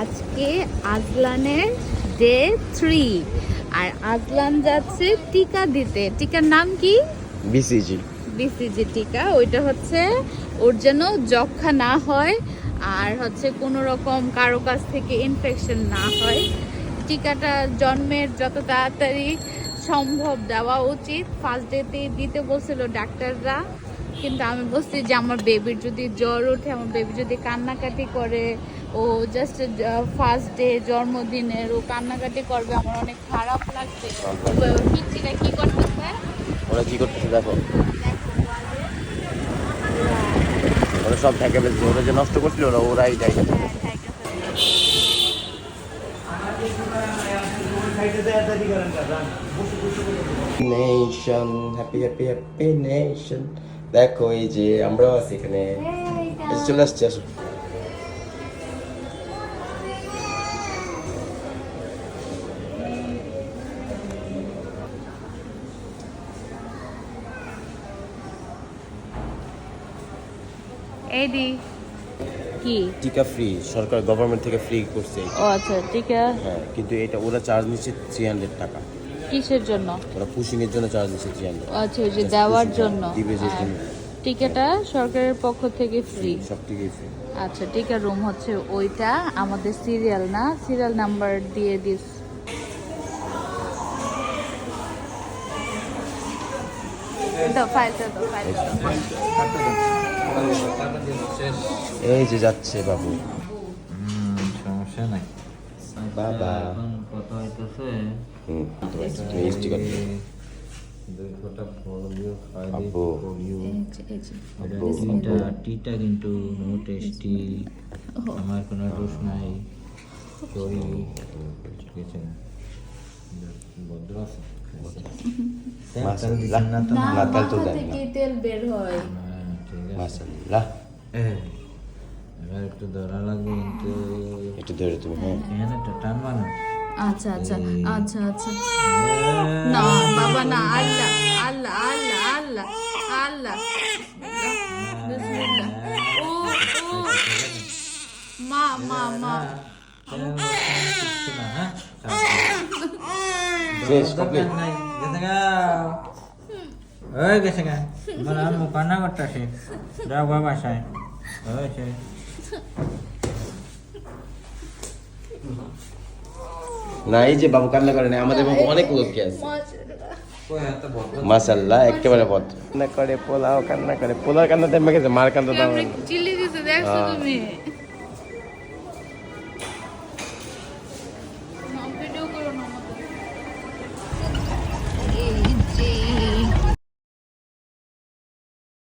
আজকে আজলানের day three. আর আজলান যাচ্ছে টিকা দিতে। টিকার নাম কি? বিসিজি বিসিজি টিকা। ওইটা হচ্ছে ওর যেন যক্ষা না হয় আর হচ্ছে কোনো রকম কারও কাছ থেকে ইনফেকশন না হয়। টিকাটা জন্মের যত তাড়াতাড়ি সম্ভব দেওয়া উচিত। ফার্স্ট ডেতে দিতে বলছিল ডাক্তাররা। কিন্তু আমি বলছি যে আমার বেবির যদি জ্বর ওঠে আমার বেবি যদি কান্নাকাটি করে ও জাস্ট ফার্স্ট ডে জন্মদিনের ও কান্নাকাটি করবে আমার অনেক খারাপ লাগছে। পিচ্ছিটা কি করতেছে ওরা কি করতেছে দেখো। ওরা সব ঢেকে ফেলছে ওরা যে নষ্ট করছিল ওরা ওরাই যাই nation happy happy happy nation দেখো এই যে আমরাও আছি এখানে। এসে চলে আসছি আসো। এইদি কি? টিকা ফ্রি সরকার গভর্নমেন্ট থেকে ফ্রি করছে ও আচ্ছা টিকা? হ্যাঁ কিন্তু এটা ওরা চার্জ নিচ্ছে থ্রি হান্ড্রেড টাকা। কিসের জন্য? ওরা পুশিং এর জন্য চার্জ নিচ্ছে থ্রি হান্ড্রেড আচ্ছা ওই যে দেওয়ার জন্য। দিবে যে টিকাটা সরকারের পক্ষ থেকে ফ্রি সব টিকাই ফ্রি আচ্ছা টিকার রুম হচ্ছে ওইটা আমাদের সিরিয়াল না? সিরিয়াল নাম্বার দিয়ে দিস। ফাইলটা ফাইলটা এই যে যাচ্ছে বাবু। হুম, সমস্যা নাই। বাবা। এখন কত হইতেছে টিটা কিন্তু নো টেস্টি আমার কোনো দোষ নাই। ভদ্র আছে? তেল দিচ্ছেন এবার একটু ধরা লাগবে কিন্তু একটু ধরে তুমি হ্যাঁ এখানে তো টানবা না আচ্ছা আচ্ছা। আচ্ছা আচ্ছা। না বাবা না আল্লাহ আল্লাহ আল্লাহ আল্লাহ আল্লাহ। ও ও। মা মা মা। শেষ কমপ্লিট। ওই গেছে গা। মানে আমি কান্না করতেছি। যাও বাবা বাসায় সে না এই যে বাবু কান্না করে না আমাদের বাবু অনেক লক্ষ্য আছে। মাসাল্লাহ একেবারে পথ কান্না করে পোলাও কান্না করে পোলাও কান্না তেমন গেছে মার কান্না দাও। চিল্লি দিতে দেখছ তুমি?